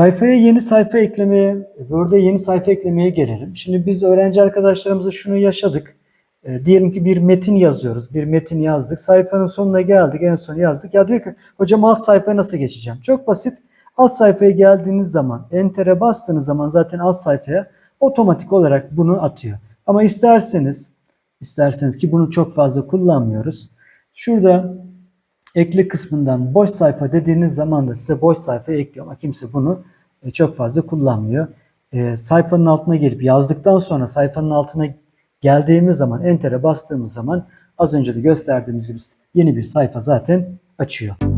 Sayfaya yeni sayfa eklemeye, Word'e yeni sayfa eklemeye gelelim. Şimdi biz öğrenci arkadaşlarımızla şunu yaşadık. E, diyelim ki bir metin yazıyoruz. Bir metin yazdık. Sayfanın sonuna geldik. En son yazdık. Ya diyor ki hocam alt sayfaya nasıl geçeceğim? Çok basit. Alt sayfaya geldiğiniz zaman, Enter'e bastığınız zaman zaten alt sayfaya otomatik olarak bunu atıyor. Ama isterseniz, isterseniz ki bunu çok fazla kullanmıyoruz. Şurada ekle kısmından boş sayfa dediğiniz zaman da size boş sayfa ekliyor ama kimse bunu e, çok fazla kullanmıyor. E, sayfanın altına gelip yazdıktan sonra sayfanın altına geldiğimiz zaman enter'e bastığımız zaman az önce de gösterdiğimiz gibi yeni bir sayfa zaten açıyor.